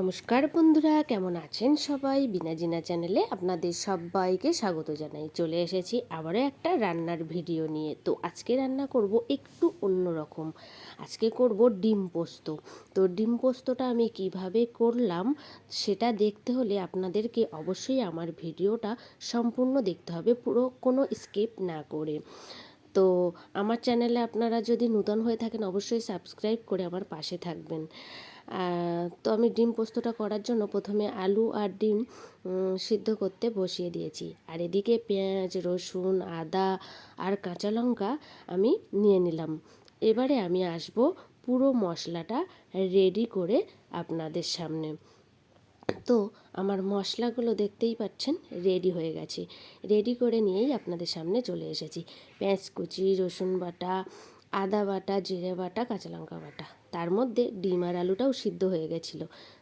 নমস্কার বন্ধুরা, কেমন আছেন সবাই? বিনাজিনা চ্যানেলে আপনাদের সবাইকে স্বাগত জানাই। চলে এসেছি আবারও একটা রান্নার ভিডিও নিয়ে। তো আজকে রান্না করব একটু অন্যরকম আজকে করব ডিম পোস্ত। তো ডিম পোস্তটা আমি কীভাবে করলাম সেটা দেখতে হলে আপনাদেরকে অবশ্যই আমার ভিডিওটা সম্পূর্ণ দেখতে হবে। পুরো কোনো স্কিপ না করে। তো আমার চ্যানেলে আপনারা যদি নূতন হয়ে থাকেন, অবশ্যই সাবস্ক্রাইব করে আমার পাশে থাকবেন। তো আমি ডিম পোস্তটা করার জন্য প্রথমে আলু আর ডিম সিদ্ধ করতে বসিয়ে দিয়েছি। আর এদিকে পেঁয়াজ, রসুন, আদা আর কাঁচা লঙ্কা আমি নিয়ে নিলাম। এবারে আমি আসব পুরো মশলাটা রেডি করে আপনাদের সামনে। তো আমার মশলাগুলো দেখতেই পাচ্ছেন রেডি হয়ে গেছে। রেডি করে নিয়েই আপনাদের সামনে চলে এসেছি। পেঁয়াজ কুচি, রসুন বাটা, আদা বাটা, জিরে বাটা, কাঁচা লঙ্কা বাটা। তার মধ্যে ডিম আর আলুটাও সিদ্ধ হয়ে গেছিল।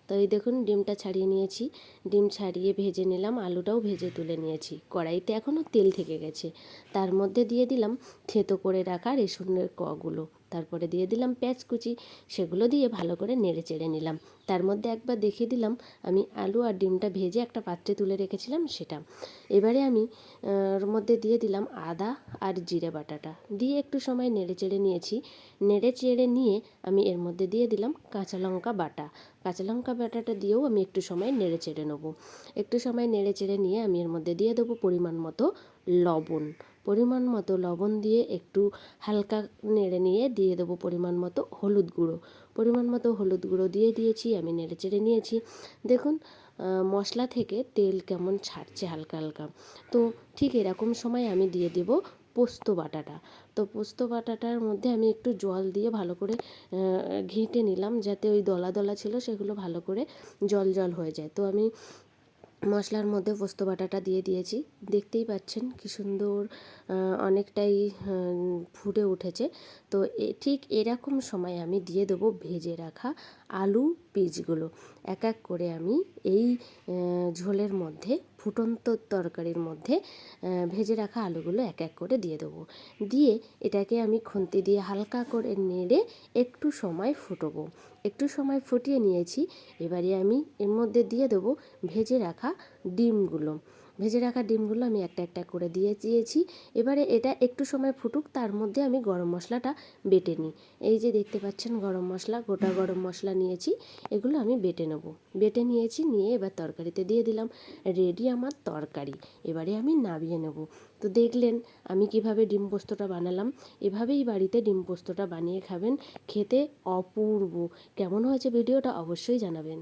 তো এই দেখুন, ডিমটা ছাড়িয়ে নিয়েছি। ডিম ছাড়িয়ে ভেজে নিলাম, আলুটাও ভেজে তুলে নিয়েছি। কড়াইতে এখনও তেল থেকে গেছে। তার মধ্যে দিয়ে দিলাম থেতো করে রাখা রেশনের কগুলো তারপরে দিয়ে দিলাম পেঁয়াজ কুচি, সেগুলো দিয়ে ভালো করে নেড়ে চেড়ে নিলাম। তার মধ্যে একবার দেখিয়ে দিলাম, আমি আলু আর ডিমটা ভেজে একটা পাত্রে তুলে রেখেছিলাম সেটা। এবারে আমি ওর মধ্যে দিয়ে দিলাম আদা আর জিরে বাটাটা। দিয়ে একটু সময় নেড়ে চেড়ে নিয়েছি। নেড়ে চেড়ে নিয়ে আমি এর মধ্যে দিয়ে দিলাম কাঁচা লঙ্কা বাটা। কাঁচা লঙ্কা বাটাটা দিয়েও আমি একটু সময় নেড়ে চেড়ে নেব। একটু সময় নেড়ে চেড়ে নিয়ে আমি এর মধ্যে দিয়ে দেবো পরিমাণ মতো লবণ। পরিমাণ মতো লবণ দিয়ে একটু হালকা নেড়ে নিয়ে দিয়ে দেবো পরিমাণ মতো হলুদ গুঁড়ো। পরিমাণ মতো হলুদ গুঁড়ো দিয়ে দিয়েছি, আমি নেড়ে চেড়ে নিয়েছি। দেখুন মশলা থেকে তেল কেমন ছাড়ছে হালকা হালকা। তো ঠিক এরকম সময় আমি দিয়ে দেব পোস্ত বাটাটা। তো পোস্ত বাটাটার মধ্যে আমি একটু জল দিয়ে ভালো করে ঘেঁটে নিলাম যাতে ওই দলা দলা ছিল সেগুলো ভালো করে জল জল হয়ে যায়। তো আমি মশলার মধ্যে পোস্ত বাটাটা দিয়ে দিয়েছি। দেখতেই পাচ্ছেন কি সুন্দর অনেকটাই ফুটে উঠেছে। তো ঠিক এরকম সময় আমি দিয়ে দেবো ভেজে রাখা আলু পিচগুলো এক এক করে আমি এই ঝোলের মধ্যে, ফুটন্ত তরকারির মধ্যে ভেজে রাখা আলুগুলো এক এক করে দিয়ে দেবো। দিয়ে এটাকে আমি খুন্তি দিয়ে হালকা করে নেড়ে একটু সময় ফুটবো। একটু সময় ফুটিয়ে নিয়েছি। এবারে আমি এর মধ্যে দিয়ে দেবো ভেজে রাখা ডিমগুলো। ভেজে রাখা ডিমগুলো আমি একটা একটা করে দিয়ে দিয়েছি। এবারে এটা একটু সময় ফুটুক, তার মধ্যে আমি গরম মশলাটা বেটে নিই। এই যে দেখতে পাচ্ছেন গরম মশলা, গোটা গরম মশলা নিয়েছি, এগুলো আমি বেটে নেব। বেটে নিয়েছি, নিয়ে এবার তরকারিতে দিয়ে দিলাম রেডি আমার তরকারি। এবারে আমি নামিয়ে নেব। তো দেখলেন আমি কীভাবে ডিম পোস্তটা বানালাম। এভাবেই বাড়িতে ডিম পোস্তটা বানিয়ে খাবেন, খেতে অপূর্ব। কেমন হয়েছে ভিডিওটা অবশ্যই জানাবেন।